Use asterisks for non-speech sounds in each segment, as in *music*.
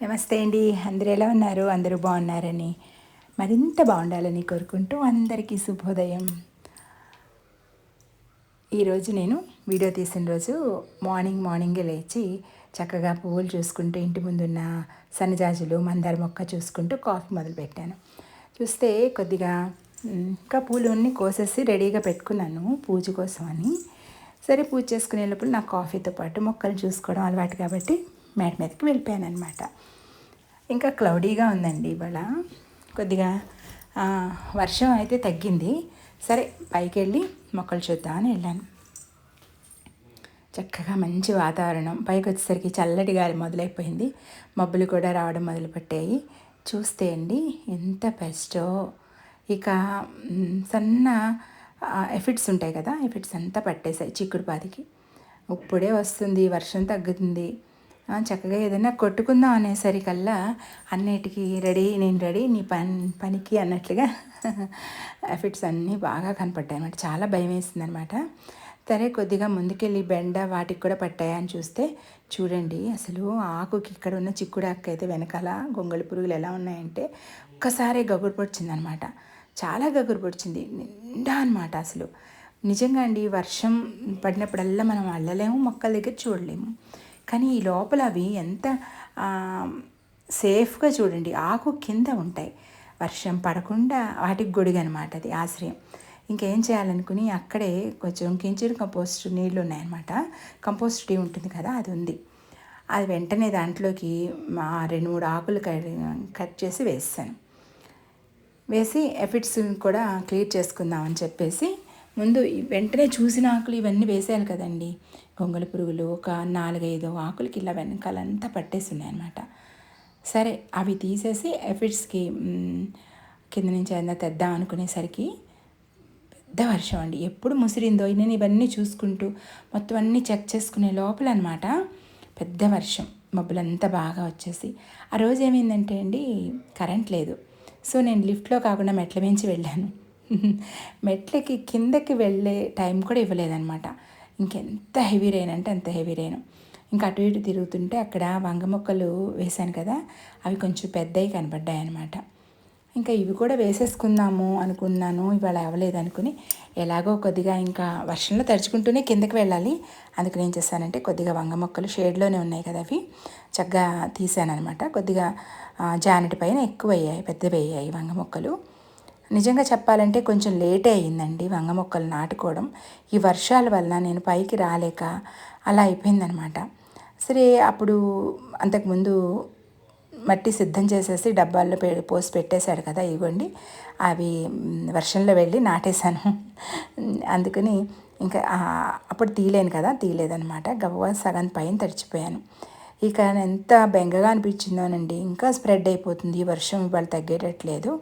నమస్తే అండి. అందరూ ఎలా ఉన్నారు? అందరూ బాగున్నారని మరింత బాగుండాలని కోరుకుంటూ అందరికీ శుభోదయం. ఈరోజు నేను వీడియో తీసిన రోజు మార్నింగ్ మార్నింగే లేచి చక్కగా పువ్వులు చూసుకుంటూ ఇంటి ముందున్న సన్నజాజులు మందార మొక్క చూసుకుంటూ కాఫీ మొదలుపెట్టాను. చూస్తే కొద్దిగా ఇంకా పూలన్నీ కోసేసి రెడీగా పెట్టుకున్నాను పూజ కోసం అని. సరే పూజ చేసుకునే లోపల నాకు కాఫీతో పాటు మొక్కలు చూసుకోవడం అలవాటు కాబట్టి మేడ మీదకి వెళ్ళిపోయాను అనమాట ఇంకా క్లౌడీగా ఉందండి ఇవాళ. కొద్దిగా వర్షం అయితే తగ్గింది. సరే పైకి వెళ్ళి మొక్కలు చూద్దామని వెళ్ళాను. చక్కగా మంచి వాతావరణం. పైకి వచ్చేసరికి చల్లటి గాలి మొదలైపోయింది. మబ్బులు కూడా రావడం మొదలుపెట్టాయి. చూస్తే అండి ఎంత బెస్టో ఇక సన్న ఎఫెక్ట్స్ ఉంటాయి కదా ఎఫెక్ట్స్ అంతా పట్టేశాయి చిక్కుడు పాదికి ఇప్పుడే వస్తుంది వర్షం తగ్గుతుంది. చక్కగా ఏదైనా కొట్టుకుందాం అనేసరికల్లా అన్నిటికీ రెడీ నేను రెడీ నీ పని పనికి అన్నట్లుగా *laughs* ఎఫిట్స్ అన్నీ బాగా కనపడ్డాయి అనమాట చాలా భయం వేసింది అనమాట సరే కొద్దిగా ముందుకెళ్ళి బెండ వాటికి కూడా పట్టాయని అని చూస్తే చూడండి అసలు ఆకుకి ఇక్కడ ఉన్న చిక్కుడు ఆకు అయితే వెనకాల గొంగళి పురుగులు ఎలా ఉన్నాయంటే ఒక్కసారి గగురు పొడిచిందనమాట చాలా గగురు పొడిచింది నిండా అనమాట అసలు. నిజంగా అండి వర్షం పడినప్పుడల్లా మనం అల్లలేము మొక్కల దగ్గర చూడలేము. కానీ ఈ లోపల అవి ఎంత సేఫ్గా చూడండి. ఆకు కింద ఉంటాయి. వర్షం పడకుండా వాటికి గొడుగు అనమాట అది ఆశ్రయం. ఇంకేం చేయాలనుకుని అక్కడే కొంచెం కించిరు కంపోస్ట్ నీళ్ళు ఉన్నాయన్నమాట. కంపోస్ట్ టీ ఉంటుంది కదా అది ఉంది. అది వెంటనే దాంట్లోకి మా రెండు మూడు ఆకులు కట్ కట్ చేసి వేసాను వేసి ఎఫిట్స్ కూడా క్లియర్ చేసుకుందామని చెప్పేసి ముందు వెంటనే చూసిన ఆకులు ఇవన్నీ వేసేయాలి కదండి. గొంగళి పురుగులు ఒక నాలుగైదు ఆకులకి ఇలా వెనకాలంతా పట్టేసి ఉన్నాయన్నమాట సరే అవి తీసేసి ఎఫిడ్స్కి కింద నుంచి ఏదైనా తెద్దాం అనుకునేసరికి పెద్ద వర్షం అండి. ఎప్పుడు ముసిరిందో నేను ఇవన్నీ చూసుకుంటూ మొత్తం అన్నీ చెక్ చేసుకునే లోపల అనమాట పెద్ద వర్షం. మబ్బులంతా బాగా వచ్చేసి. ఆ రోజు ఏమైందంటే అండి కరెంట్ లేదు. సో నేను లిఫ్ట్లో కాకుండా మెట్ల మించి వెళ్ళాను. *laughs* మెట్లకి కిందకి వెళ్ళే టైం కూడా ఇవ్వలేదన్నమాట. ఇంకెంత హెవీ రెయిన్ అంటే అంత హెవీ రెయిన్ ఇంకా అటు ఇటు తిరుగుతుంటే అక్కడ వంగ మొక్కలు వేశాను కదా అవి కొంచెం పెద్దవి కనబడ్డాయి అనమాట ఇంకా ఇవి కూడా వేసేసుకుందాము అనుకున్నాను ఇవాళ అవ్వలేదు అనుకుని ఎలాగో కొద్దిగా ఇంకా వర్షంలో తడుచుకుంటూనే కిందకి వెళ్ళాలి. అందుకని ఏం చేశానంటే కొద్దిగా వంగ మొక్కలు షేడ్లోనే ఉన్నాయి కదా అవి చక్కగా తీసాను అనమాట కొద్దిగా జానటి జానెట్ పైన ఎక్కువ అయ్యాయి పెద్దవి అయ్యాయి వంగ మొక్కలు. నిజంగా చెప్పాలంటే కొంచెం లేటే అయ్యిందండి వంగ మొక్కలు నాటుకోవడం. ఈ వర్షాల వలన నేను పైకి రాలేక అలా అయిపోయిందనమాట. సరే అప్పుడు అంతకుముందు మట్టి సిద్ధం చేసేసి డబ్బాల్లో పె పోసి పెట్టేశాడు కదా ఇవ్వండి. అవి వర్షంలో వెళ్ళి నాటేశాను. అందుకని ఇంకా అప్పుడు తీయలేను కదా తీయలేదనమాట. గబగబా సగం పైన తడిచిపోయాను. ఇక ఎంత బెంగగా అనిపించిందోనండి. ఇంకా స్ప్రెడ్ అయిపోతుంది. ఈ వర్షం ఇవాళ తగ్గేటట్లేదు.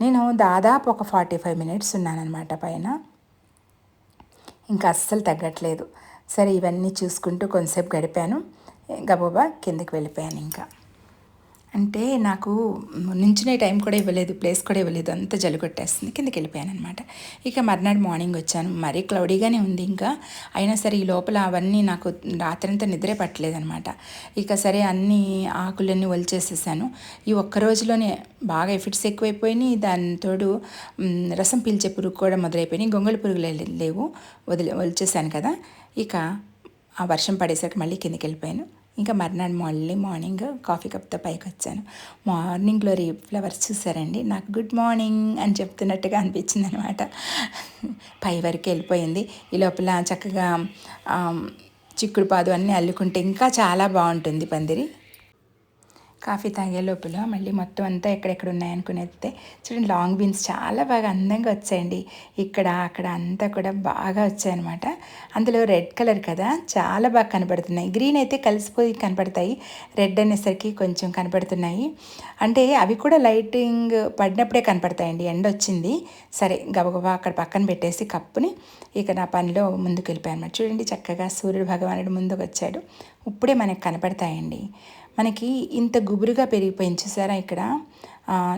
నేను దాదాపు ఒక ఫార్టీ ఫైవ్ మినిట్స్ ఉన్నానన్నమాట పైన. ఇంకా అస్సలు తగ్గట్లేదు. సరే ఇవన్నీ చూసుకుంటూ కొంతసేపు గడిపాను. గబోబా కిందకి వెళ్ళిపోయాను ఇంకా. అంటే నాకు నుంచునే టైం కూడా ఇవ్వలేదు ప్లేస్ కూడా ఇవ్వలేదు అంత జలు కొట్టేస్తుంది కిందకి వెళ్ళిపోయాను అనమాట ఇక మర్నాడు మార్నింగ్ వచ్చాను మరీ క్లౌడీగానే ఉంది ఇంకా. అయినా సరే ఈ లోపల అవన్నీ నాకు రాత్రంతా నిద్రే పట్టలేదనమాట. ఇక సరే అన్ని ఆకులన్నీ ఒలిచేసేసాను. ఈ ఒక్క రోజులోనే బాగా ఎఫిట్స్ ఎక్కువైపోయినాయి. దాని తోడు రసం పీల్చే పురుగు కూడా మొదలైపోయినాయి. గొంగళి పురుగులు లే- లేవు వదిలే ఒలిచేసాను కదా. ఇక ఆ వర్షం పడేసరికి మళ్ళీ కిందకి వెళ్ళిపోయాను. ఇంకా మర్నాడు మళ్ళీ మార్నింగ్ కాఫీ కప్తో పైకి వచ్చాను మార్నింగ్లో రీ ఫ్లవర్స్ చూసారండి? నాకు గుడ్ మార్నింగ్ అని చెప్తున్నట్టుగా అనిపించింది అనమాట పై వరకు వెళ్ళిపోయింది. ఈ లోపల చక్కగా చిక్కుడు పాదు అన్నీ అల్లుకుంటే ఇంకా చాలా బాగుంటుంది పందిరి. కాఫీ తాగే లోపల మళ్ళీ మొత్తం అంతా ఎక్కడెక్కడ ఉన్నాయనుకునేస్తే చూడండి లాంగ్ బీన్స్ చాలా బాగా అందంగా వచ్చాయండి. ఇక్కడ అక్కడ అంతా కూడా బాగా వచ్చాయన్నమాట. అందులో రెడ్ కలర్ కదా చాలా బాగా కనపడుతున్నాయి గ్రీన్ అయితే కలిసిపోయి కనపడతాయి రెడ్ అనేసరికి కొంచెం కనపడుతున్నాయి అంటే అవి కూడా లైటింగ్ పడినప్పుడే కనపడతాయండి ఎండ వచ్చింది. సరే గబగబా అక్కడ పక్కన పెట్టేసి కప్పుని ఇక నా పనిలో ముందుకు వెళ్ళిపోయాను చూడండి చక్కగా సూర్యుడు భగవానుడు ముందుకు వచ్చాడు ఇప్పుడే మనకు కనపడతాయండి. మనకి ఇంత గుబురుగా పెరిగిపోయింది చూసారా ఇక్కడ?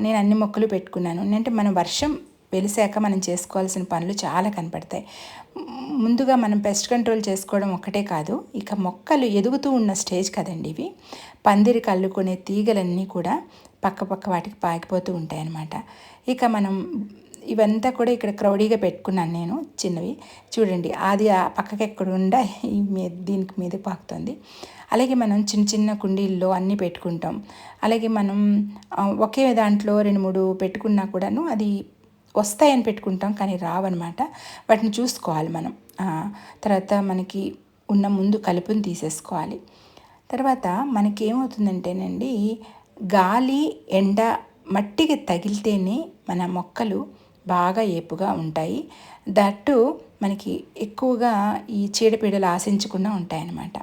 నేను అన్ని మొక్కలు పెట్టుకున్నాను. అంటే మనం వర్షం వెలిసాక మనం చేసుకోవాల్సిన పనులు చాలా కనపడతాయి. ముందుగా మనం పెస్ట్ కంట్రోల్ చేసుకోవడం ఒక్కటే కాదు ఇక మొక్కలు ఎదుగుతూ ఉన్న స్టేజ్ కదండి ఇవి. పందిరి కల్లుకునే తీగలన్నీ కూడా పక్క పక్క వాటికి పాకిపోతూ ఉంటాయన్నమాట. ఇక మనం ఇవంతా కూడా ఇక్కడ క్రౌడీగా పెట్టుకున్నాను నేను చిన్నవి. చూడండి అది ఆ పక్కకి ఎక్కడుండా ఈ మీద దీనికి మీద పాకుతుంది. అలాగే మనం చిన్న చిన్న కుండీల్లో అన్నీ పెట్టుకుంటాం. అలాగే మనం ఒకే దాంట్లో రెండు మూడు పెట్టుకున్నా కూడాను అది వస్తాయని పెట్టుకుంటాం కానీ రావన్నమాట. వాటిని చూసుకోవాలి మనం. తర్వాత మనకి ఉన్న ముందు కలుపుని తీసేసుకోవాలి. తర్వాత మనకి ఏమవుతుందంటేనండి గాలి ఎండ మట్టికి తగిలితేనే మన మొక్కలు బాగా ఏపుగా ఉంటాయి. దట్టు మనకి ఎక్కువగా ఈ చీడపీడలు ఆశించకుండా ఉంటాయన్నమాట.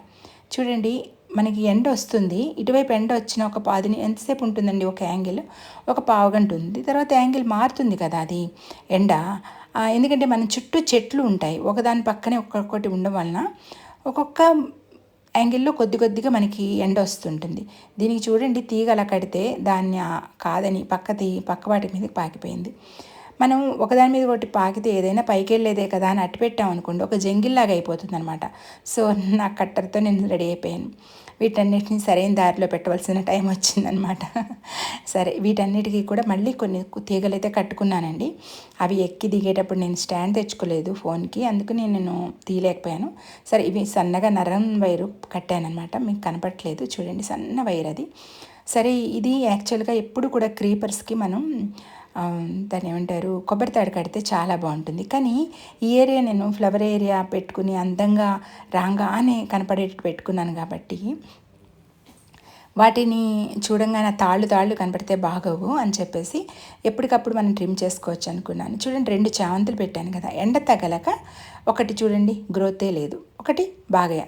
చూడండి మనకి ఎండ వస్తుంది. ఇటువైపు ఎండ వచ్చిన ఒక పాదిని ఎంతసేపు ఉంటుందండి ఒక యాంగిల్? ఒక పావు గంట ఉంది. తర్వాత యాంగిల్ మారుతుంది కదా అది. ఎండ. ఎందుకంటే మన చుట్టూ చెట్లు ఉంటాయి. ఒకదాని పక్కనే ఒక్కొక్కటి ఉండడం వలన ఒక్కొక్క యాంగిల్లో కొద్ది కొద్దిగా మనకి ఎండ వస్తుంటుంది. దీనికి చూడండి తీగ అలా కడితే దాన్ని కాదని పక్క తీ పక్క వాటి మీద పాకిపోయింది. మనం ఒకదాని మీద ఒకటి పాకితే ఏదైనా పైకి వెళ్ళేదే కదా అని అట్టు పెట్టాం అనుకోండి ఒక జంగిల్లాగా అయిపోతుంది అనమాట సో నా కట్టర్తో నేను రెడీ అయిపోయాను. వీటన్నిటిని సరైన దారిలో పెట్టవలసిన టైం వచ్చిందనమాట సరే వీటన్నిటికీ కూడా మళ్ళీ కొన్ని తీగలు అయితే కట్టుకున్నానండి. అవి ఎక్కి దిగేటప్పుడు నేను స్టాండ్ తెచ్చుకోలేదు ఫోన్కి అందుకు నేను తీయలేకపోయాను. సరే ఇవి సన్నగా నరం వైరు కట్టానమాట మీకు కనపట్లేదు చూడండి సన్న వైర్ అది సరే ఇది యాక్చువల్గా ఎప్పుడు కూడా క్రీపర్స్కి మనం దాన్ని ఏమంటారు కొబ్బరి తాడు కడితే చాలా బాగుంటుంది. కానీ ఈ ఏరియా నేను ఫ్లవర్ ఏరియా పెట్టుకుని అందంగా రాగానే కనపడేటట్టు పెట్టుకున్నాను కాబట్టి వాటిని చూడంగానే తాళ్ళు తాళ్ళు కనపడితే బాగోవు అని చెప్పేసి ఎప్పటికప్పుడు మనం ట్రిమ్ చేసుకోవచ్చు అనుకున్నాను. చూడండి రెండు చావంతులు పెట్టాను కదా ఎండ తగలక ఒకటి చూడండి గ్రోతే లేదు. ఒకటి బాగా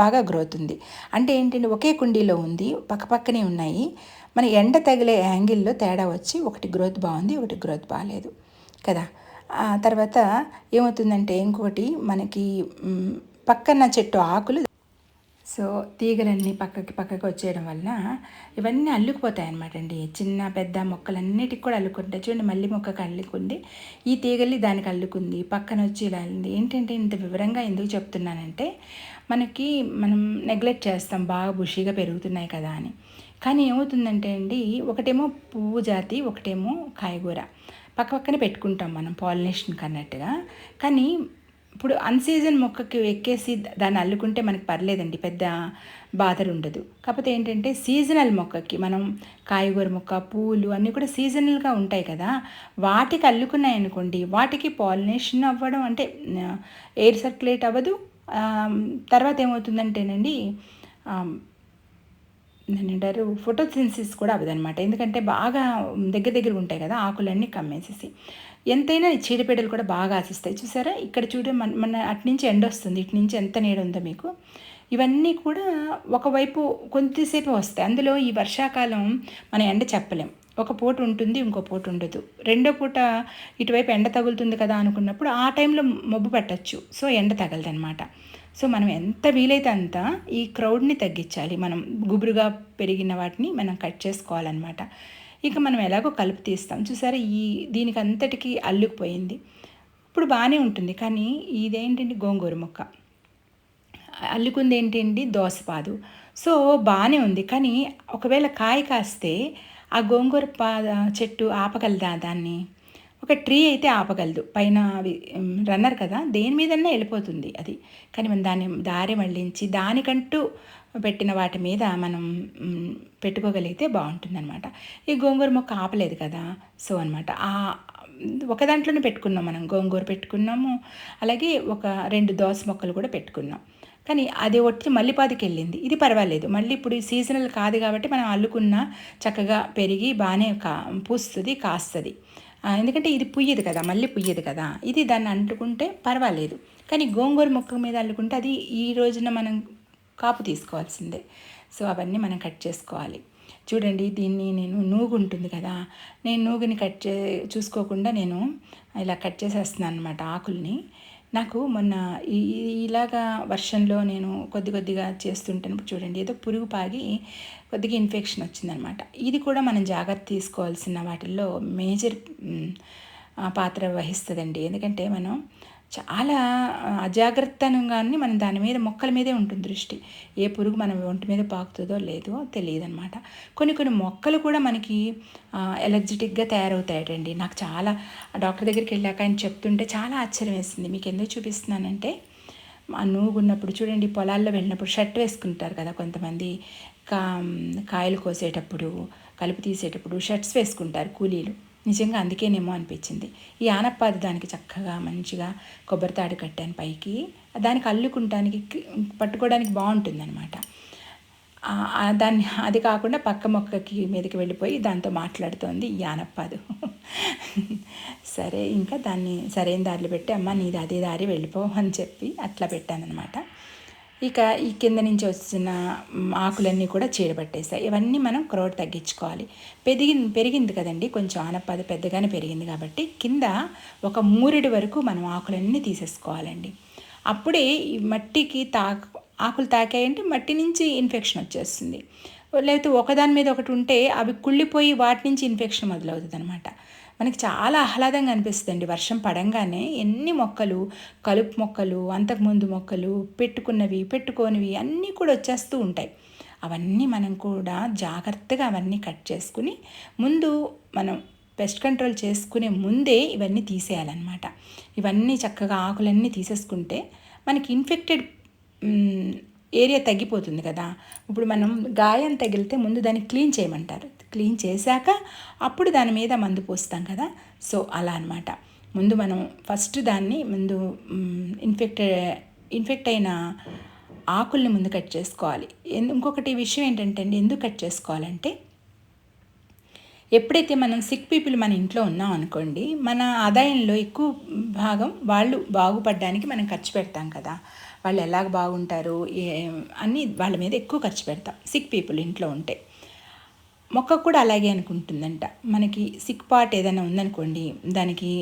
బాగా గ్రోత్ ఉంది. అంటే ఏంటంటే ఒకే కుండీలో ఉంది పక్కపక్కనే ఉన్నాయి. మన ఎండ తగిలే యాంగిల్లో తేడా వచ్చి ఒకటి గ్రోత్ బాగుంది ఒకటి గ్రోత్ బాగాలేదు కదా? తర్వాత ఏమవుతుందంటే ఇంకొకటి మనకి పక్కన చెట్టు ఆకులు సో తీగలన్నీ పక్కకి పక్కకి వచ్చేయడం వలన ఇవన్నీ అల్లుకుపోతాయి అనమాట అండి. చిన్న పెద్ద మొక్కలన్నిటికి కూడా అల్లుకుంటాయి. చూడండి మళ్ళీ మొక్కకి అల్లుకుంది. ఈ తీగల్ని దానికి అల్లుకుంది. పక్కన వచ్చి ఇలా ఏంటంటే ఇంత వివరంగా ఎందుకు చెప్తున్నానంటే మనకి మనం నెగ్లెక్ట్ చేస్తాం. బాగా బుషీగా పెరుగుతున్నాయి కదా అని. కానీ ఏమవుతుందంటే అండి ఒకటేమో పువ్వు జాతి ఒకటేమో కాయగూర. పక్క పక్కనే పెట్టుకుంటాం మనం పాలినేషన్కి అన్నట్టుగా కానీ ఇప్పుడు అన్సీజన్ మొక్కకి ఎక్కేసి దాన్ని అల్లుకుంటే మనకి పర్లేదండి పెద్ద బాధలు ఉండదు. కాకపోతే ఏంటంటే సీజనల్ మొక్కకి మనం కాయగూర మొక్క పూలు అన్నీ కూడా సీజనల్గా ఉంటాయి కదా. వాటికి అల్లుకున్నాయి అనుకోండి వాటికి పాలినేషన్ అవ్వడం అంటే ఎయిర్ సర్క్యులేట్ అవ్వదు. తర్వాత ఏమవుతుందంటేనండి అంటారు ఫోటోసిన్సిస్ కూడా అవ్వదనమాట ఎందుకంటే బాగా దగ్గర దగ్గర ఉంటాయి కదా ఆకులన్నీ కమ్మేసేసి. ఎంతైనా చీడపీడలు కూడా బాగా ఆశిస్తాయి. చూసారా? ఇక్కడ చూడ మన మన అటు నుంచి ఎండ వస్తుంది ఇటు నుంచి ఎంత నీడ ఉందో మీకు. ఇవన్నీ కూడా ఒకవైపు కొద్దిసేపు వస్తాయి. అందులో ఈ వర్షాకాలం మన ఎండ చెప్పలేం. ఒక పూట ఉంటుంది ఇంకో పూట ఉండదు. రెండో పూట ఇటువైపు ఎండ తగులుతుంది కదా అనుకున్నప్పుడు ఆ టైంలో మబ్బు పట్టచ్చు. సో ఎండ తగలదనమాట సో మనం ఎంత వీలైతే అంత ఈ క్రౌడ్ని తగ్గించాలి. మనం గుబురుగా పెరిగిన వాటిని మనం కట్ చేసుకోవాలన్నమాట. ఇక మనం ఎలాగో కలుపు తీస్తాం. చూసారా ఈ దీనికి అంతటికీ అల్లుకుపోయింది. ఇప్పుడు బాగానే ఉంటుంది. కానీ ఇదేంటండి? గోంగూర మొక్క. అల్లుకుంది ఏంటండి దోసపాదు. సో బాగానే ఉంది. కానీ ఒకవేళ కాయ కాస్తే ఆ గోంగూర పా చెట్టు ఆపగలదా దాన్ని? ఒక ట్రీ అయితే ఆపగలదు. పైన అవి రన్నర్ కదా దేని మీదన్నా వెళ్ళిపోతుంది అది. కానీ మనం దాన్ని దారి మళ్ళించి దానికంటూ పెట్టిన వాటి మీద మనం పెట్టుకోగలిగితే బాగుంటుంది అనమాట ఈ గోంగూర మొక్క ఆపలేదు కదా సో అనమాట ఆ ఒక దాంట్లోనే పెట్టుకున్నాం మనం. గోంగూర పెట్టుకున్నాము. అలాగే ఒక రెండు దోస మొక్కలు కూడా పెట్టుకున్నాం. కానీ అది వచ్చి మల్లిపాదికి వెళ్ళింది. ఇది పర్వాలేదు. మళ్ళీ ఇప్పుడు సీజనల్ కాదు కాబట్టి మనం అల్లుకున్న చక్కగా పెరిగి బాగానే కా పూస్తుంది కాస్తుంది. ఎందుకంటే ఇది పుయ్యదు కదా మళ్ళీ పుయ్యదు కదా. ఇది దాన్ని అంటుకుంటే పర్వాలేదు. కానీ గోంగూర మొక్క మీద అల్లుకుంటే అది ఈ రోజున మనం కాపు తీసుకోవాల్సిందే. సో అవన్నీ మనం కట్ చేసుకోవాలి. చూడండి దీన్ని నేను నూగు ఉంటుంది కదా నేను నూగుని కట్ చే చూసుకోకుండా నేను ఇలా కట్ చేసేస్తున్నాను అనమాట ఆకుల్ని. నాకు మొన్న ఇలాగా వర్షంలో నేను కొద్ది కొద్దిగా చేస్తుంటాను చూడండి. ఏదో పురుగు పాగి కొద్దిగా ఇన్ఫెక్షన్ వచ్చిందనమాట. ఇది కూడా మనం జాగ్రత్త తీసుకోవాల్సిన వాటిల్లో మేజర్ పాత్ర వహిస్తుందండి. ఎందుకంటే మనం చాలా అజాగ్రత్తగానే మనం దాని మీద మొక్కల మీదే ఉంటుంది దృష్టి. ఏ పురుగు మన ఒంటి మీద పాకుతుందో లేదో తెలియదనమాట. కొన్ని కొన్ని మొక్కలు కూడా మనకి ఎలర్జెటిక్గా తయారవుతాయటండి. నాకు చాలా డాక్టర్ దగ్గరికి వెళ్ళాక ఆయన చెప్తుంటే చాలా ఆశ్చర్యం వేసింది. మీకు ఎందుకు చూపిస్తున్నానంటే నూగున్నప్పుడు చూడండి పొలాల్లో వెళ్ళినప్పుడు షర్ట్ వేసుకుంటారు కదా కొంతమంది. కా కాయలు కోసేటప్పుడు కలుపు తీసేటప్పుడు షర్ట్స్ వేసుకుంటారు కూలీలు. నిజంగా అందుకేనేమో అనిపించింది. ఈ ఆనప్పాది దానికి చక్కగా మంచిగా కొబ్బరి తాడు కట్టాను పైకి. దానికి అల్లుకుంటానికి పట్టుకోవడానికి బాగుంటుంది అనమాట దాన్ని అది కాకుండా పక్క మొక్కకి మీదకి వెళ్ళిపోయి దాంతో మాట్లాడుతోంది ఈ *laughs* సరే ఇంకా దాన్ని సరైన దారిలో పెట్టి అమ్మ నీది అదే దారి వెళ్ళిపో అని చెప్పి అట్లా పెట్టానమాట ఇక ఈ కింద నుంచి వచ్చిన ఆకులన్నీ కూడా చీడబట్టేస్తాయి ఇవన్నీ మనం క్రౌడ్ తగ్గించుకోవాలి. పెరిగి పెరిగింది కదండి. కొంచెం ఆనపద పెద్దగానే పెరిగింది కాబట్టి కింద ఒక మూరెడు వరకు మనం ఆకులన్నీ తీసేసుకోవాలండి. అప్పుడే ఈ మట్టికి తాకు ఆకులు తాకాయంటే మట్టి నుంచి ఇన్ఫెక్షన్ వచ్చేస్తుంది. లేకపోతే ఒకదాని మీద ఒకటి ఉంటే అవి కుళ్ళిపోయి వాటి నుంచి ఇన్ఫెక్షన్ మొదలవుతుంది అనమాట మనకి చాలా ఆహ్లాదంగా అనిపిస్తుంది వర్షం పడంగానే ఎన్ని మొక్కలు కలుపు మొక్కలు అంతకుముందు మొక్కలు పెట్టుకున్నవి పెట్టుకోనివి అన్నీ కూడా వచ్చేస్తూ ఉంటాయి. అవన్నీ మనం కూడా జాగ్రత్తగా అవన్నీ కట్ చేసుకుని ముందు మనం పెస్ట్ కంట్రోల్ చేసుకునే ముందే ఇవన్నీ తీసేయాలన్నమాట. ఇవన్నీ చక్కగా ఆకులన్నీ తీసేసుకుంటే మనకి ఇన్ఫెక్టెడ్ ఏరియా తగ్గిపోతుంది కదా. ఇప్పుడు మనం గాయం తగిలితే ముందు దాన్ని క్లీన్ చేయమంటారు. క్లీన్ చేశాక అప్పుడు దాని మీద మందు పోస్తాం కదా. సో అలా అనమాట ముందు మనం ఫస్ట్ దాన్ని ముందు ఇన్ఫెక్ట్ ఇన్ఫెక్ట్ అయిన ఆకుల్ని ముందు కట్ చేసుకోవాలి. ఇంకొకటి విషయం ఏంటంటే అండి ఎందుకు కట్ చేసుకోవాలంటే ఎప్పుడైతే మనం సిక్ పీపుల్ మన ఇంట్లో ఉన్నాం అనుకోండి మన ఆదాయంలో ఎక్కువ భాగం వాళ్ళు బాగుపడడానికి మనం ఖర్చు పెడతాం కదా. వాళ్ళు ఎలాగ బాగుంటారు అన్నీ వాళ్ళ మీద ఎక్కువ ఖర్చు పెడతాం. సిక్ పీపుల్ ఇంట్లో ఉంటే. మొక్క కూడా అలాగే అనుకుంటుందంట. మనకి సిక్ పార్ట్ ఏదైనా ఉందనుకోండి దానికి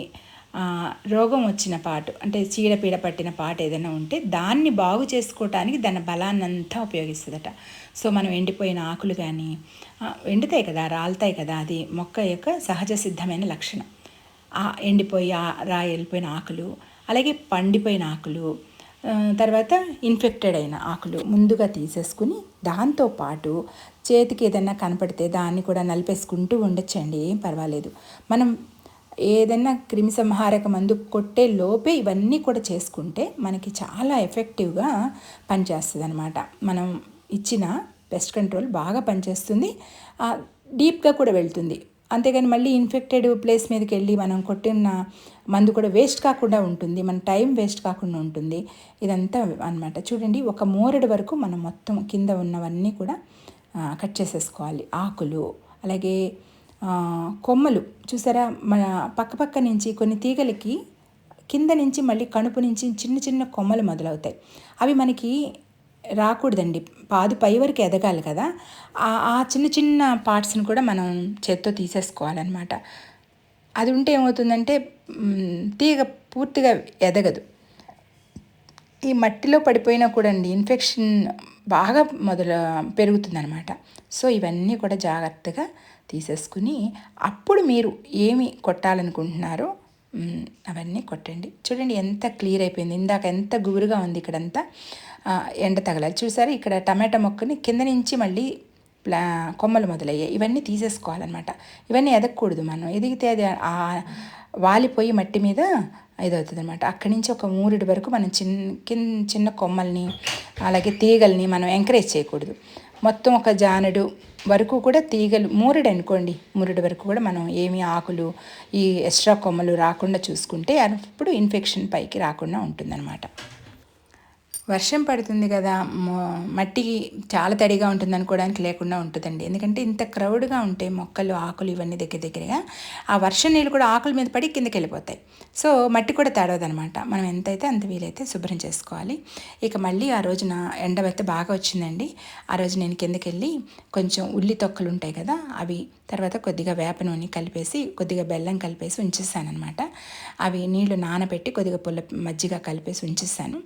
రోగం వచ్చిన పాటు అంటే చీడపీడ పట్టిన పాట ఏదైనా ఉంటే దాన్ని బాగు చేసుకోవటానికి దాని బలాన్నంతా ఉపయోగిస్తుందట. సో మనం ఎండిపోయిన ఆకులు కానీ ఎండుతాయి కదా రాలుతాయి కదా అది మొక్క యొక్క సహజ సిద్ధమైన లక్షణం. ఎండిపోయి రా వెళ్ళిపోయిన ఆకులు అలాగే పండిపోయిన ఆకులు తర్వాత ఇన్ఫెక్టెడ్ అయిన ఆకులు ముందుగా తీసేసుకుని దాంతోపాటు చేతికి ఏదైనా కనపడితే దాన్ని కూడా నలిపేసుకుంటూ ఉండొచ్చండి ఏం పర్వాలేదు. మనం ఏదైనా క్రిమిసంహారక మందు కొట్టే లోపే ఇవన్నీ కూడా చేసుకుంటే మనకి చాలా ఎఫెక్టివ్గా పనిచేస్తుంది అనమాట మనం ఇచ్చిన పెస్ట్ కంట్రోల్ బాగా పనిచేస్తుంది డీప్గా కూడా వెళ్తుంది. అంతేగాని మళ్ళీ ఇన్ఫెక్టెడ్ ప్లేస్ మీదకి వెళ్ళి మనం కొట్టిన మందు కూడా వేస్ట్ కాకుండా ఉంటుంది మన టైం వేస్ట్ కాకుండా ఉంటుంది. ఇదంతా అనమాట చూడండి ఒక మోరడు వరకు మనం మొత్తం కింద ఉన్నవన్నీ కూడా కట్ చేసేసుకోవాలి. ఆకులు అలాగే కొమ్మలు. చూసారా? మన పక్కపక్క నుంచి కొన్ని తీగలకి కింద నుంచి మళ్ళీ కణుపు నుంచి చిన్న చిన్న కొమ్మలు మొదలవుతాయి. అవి మనకి రాకూడదండి. పాదు పై వరకు ఎదగాలి కదా. ఆ చిన్న చిన్న పార్ట్స్ని కూడా మనం చేత్తో తీసేసుకోవాలన్నమాట. అది ఉంటే ఏమవుతుందంటే తీగ పూర్తిగా ఎదగదు. ఈ మట్టిలో పడిపోయినా కూడా అండి ఇన్ఫెక్షన్ బాగా మొదలు పెరుగుతుందనమాట సో ఇవన్నీ కూడా జాగ్రత్తగా తీసేసుకుని అప్పుడు మీరు ఏమి కొట్టాలనుకుంటున్నారో అవన్నీ కొట్టండి. చూడండి ఎంత క్లియర్ అయిపోయింది. ఇందాక ఎంత గుబురుగా ఉంది ఇక్కడంతా. ఎండ తగలాలి. చూసారు? ఇక్కడ టమాటా మొక్కని కింద నుంచి మళ్ళీ ప్లా కొమ్మలు మొదలయ్యాయి. ఇవన్నీ తీసేసుకోవాలన్నమాట. ఇవన్నీ ఎదగకూడదు మనం. ఎదిగితే అది వాలిపోయి మట్టి మీద ఇదవుతుంది అనమాట అక్కడి నుంచి ఒక మూరుడి వరకు మనం చిన్న కింద చిన్న కొమ్మల్ని అలాగే తీగల్ని మనం ఎంకరేజ్ చేయకూడదు. మొత్తం ఒక జానడు వరకు కూడా తీగలు మూరుడు అనుకోండి. మూరుడు వరకు కూడా మనం ఏమి ఆకులు ఈ ఎక్స్ట్రా కొమ్మలు రాకుండా చూసుకుంటే అప్పుడు ఇన్ఫెక్షన్ పైకి రాకుండా ఉంటుందన్నమాట. వర్షం పడుతుంది కదా మట్టి చాలా తడిగా ఉంటుంది అనుకోవడానికి లేకుండా ఉంటుందండి. ఎందుకంటే ఇంత క్రౌడ్గా ఉంటే మొక్కలు ఆకులు ఇవన్నీ దగ్గర దగ్గరగా ఆ వర్షం నీళ్ళు కూడా ఆకుల మీద పడి కిందకి వెళ్ళిపోతాయి. సో మట్టి కూడా తడవదనమాట. మనం ఎంతైతే అంత వీలైతే శుభ్రం చేసుకోవాలి. ఇక మళ్ళీ ఆ రోజున ఎండవైతే బాగా వచ్చిందండి. ఆ రోజు నేను కిందకి వెళ్ళి కొంచెం ఉల్లి తొక్కలు ఉంటాయి కదా అవి తర్వాత కొద్దిగా వేప నూనె కలిపేసి కొద్దిగా బెల్లం కలిపేసి ఉంచేసాను అనమాట అవి నీళ్ళు నానబెట్టి కొద్దిగా పుల్ల మజ్జిగ కలిపేసి ఉంచేసాను.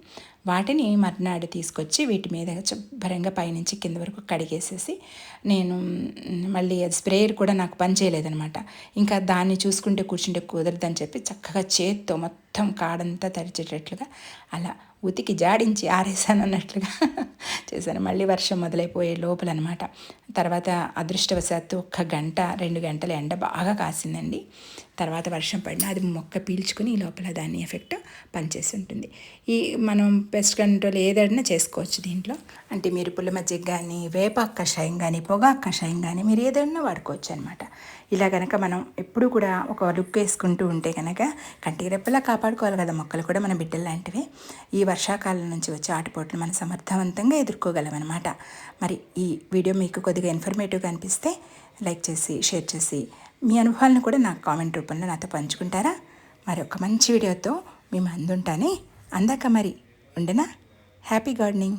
వాటిని మర్నాడు తీసుకొచ్చి వీటి మీద శుభ్రంగా పైనుంచి కింద వరకు కడిగేసేసి నేను మళ్ళీ అది స్ప్రేయర్ కూడా నాకు పని చేయలేదనమాట ఇంకా దాన్ని చూసుకుంటే కూర్చుంటే కుదరదని చెప్పి చక్కగా చేత్తో మొత్తం కాడంతా తడిచేటట్లుగా అలా ఉతికి జాడించి ఆరేసాను అన్నట్లుగా చేశాను. మళ్ళీ వర్షం మొదలైపోయే లోపల అనమాట తర్వాత అదృష్టవశాత్తు ఒక్క గంట రెండు గంటల ఎండ బాగా కాసిందండి. తర్వాత వర్షం పడినా అది మొక్క పీల్చుకుని ఈ లోపల దాని ఎఫెక్ట్ పనిచేసి ఉంటుంది. ఈ మనం పెస్ట్ కంట్రోల్ ఏదైనా చేసుకోవచ్చు దీంట్లో. అంటే మీరు పుల్ల మజ్జిగ కానీ వేప కషాయం కానీ పొగ కషాయం కానీ మీరు ఏదైనా వాడుకోవచ్చు అనమాట ఇలా కనుక మనం ఎప్పుడు కూడా ఒక లుక్ వేసుకుంటూ ఉంటే కనుక కంటికి రెప్పలా కాపాడుకోవాలి కదా మొక్కలు కూడా మన బిడ్డలు లాంటివి. ఈ వర్షాకాలం నుంచి వచ్చే ఆటుపోట్లు మనం సమర్థవంతంగా ఎదుర్కోగలం అనమాట మరి ఈ వీడియో మీకు కొద్దిగా ఇన్ఫర్మేటివ్గా అనిపిస్తే లైక్ చేసి షేర్ చేసి మీ అనుభవాలను కూడా నాకు కామెంట్ రూపంలో నాతో పంచుకుంటారా? మరి ఒక మంచి వీడియోతో మేము అందుంటానే అందాక మరి ఉండనా? హ్యాపీ గార్డెనింగ్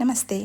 నమస్తే.